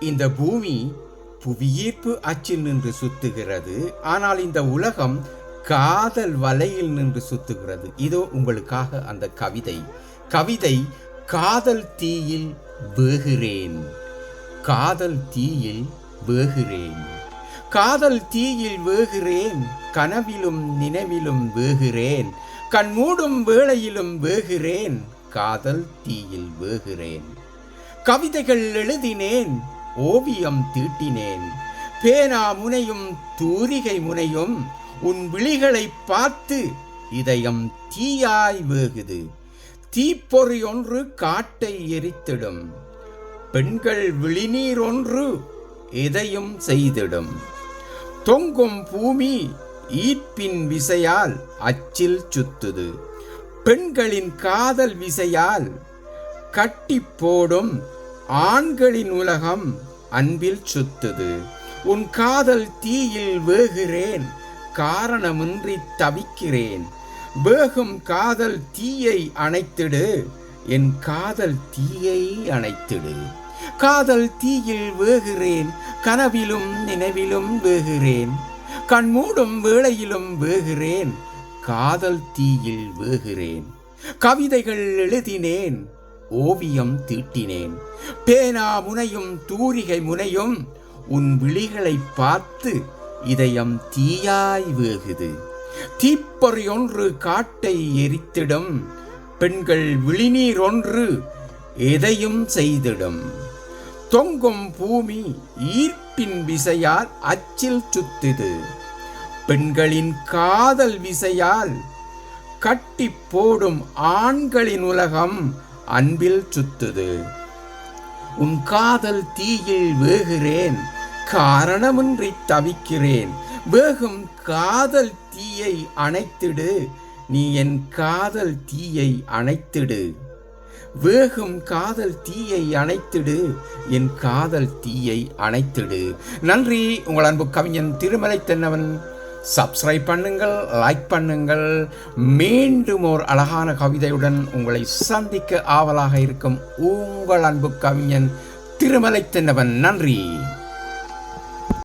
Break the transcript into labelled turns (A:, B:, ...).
A: இந்த பூமி புவியீர்ப்பு அச்சில் நின்று சுத்துகிறது. ஆனால் இந்த உலகம் காதல் வலையில் நின்று சுத்துகிறது. இதோ உங்களுக்காக அந்த கவிதை. கவிதை காதல் தீயில் வேகிறேன் காதல் தீயில் வேகிறேன் காதல் தீயில் வேகிறேன் கனவிலும் நினைவிலும் வேகிறேன் கண்மூடும் வேளையிலும் வேகிறேன் காதல் தீயில் வேகிறேன் கவிதைகள் எழுதினேன் ஓவியம் தீட்டினேன். பேனா முனையும் தூரிகை முனையும் உன் விழிகளை பார்த்து இதயம் தீயாய் வேகுது. தீப்பொறி ஒன்று காட்டை எரித்திடும். பெண்கள் விழிநீர் ஒன்று எதையும் செய்திடும். தொங்கும் பூமி ஈர்ப்பின் விசையால் அச்சில் சுத்துது. பெண்களின் காதல் விசையால் கட்டி போடும் ஆண்களின் உலகம் அன்பில் சுத்துது. உன் காதல் தீயில் வேகிறேன் காரணமின்றி தவிக்கிறேன். வேகும் காதல் தீயை அணைத்திடு என் காதல் தீயை அணைத்திடு. காதல் தீயில் வேகிறேன் கனவிலும் நினைவிலும் வேகிறேன். கண்மூடும் வேளையிலும் வேகிறேன் காதல் தீயில் வேகிறேன். கவிதைகள் எழுதினேன் ஓவியம் தீட்டினேன். பேனா முனையும் தூரிகை முனையும் உன் விழிகளை பார்த்து இதயம் தீயாய் வேகுது. தீப்பொறி ஒன்று காட்டை எரித்திடும். பெண்கள் விழிநீர் ஒன்று எதையும் செய்திடும். தொங்கும் பூமி ஈர்ப்பின் விசையால் அச்சில் சுத்துது. பெண்களின் காதல் விசையால் கட்டி போடும் ஆண்களின் உலகம் அன்பில் சுத்துது. உன் காதல் தீயில் வேகிறேன் காரணமின்றி தவிக்கிறேன். வேகும் காதல் தீயை அணைத்திடு நீ என் காதல் தீயை அணைத்திடு. வேகும் காதல் தீயை அணைத்திடு என் காதல் தீயை அணைத்திடு. நன்றி உங்கள் அன்பு கவிஞன் திருமலை தென்னவன் சப்ஸ்கிரைப் பண்ணுங்கள் லைக் பண்ணுங்கள். மீண்டும் ஒரு அழகான கவிதையுடன் உங்களை சந்திக்க ஆவலாக இருக்கும் உங்கள் அன்பு கவிஞன் திருமலை தென்னவன் நன்றி.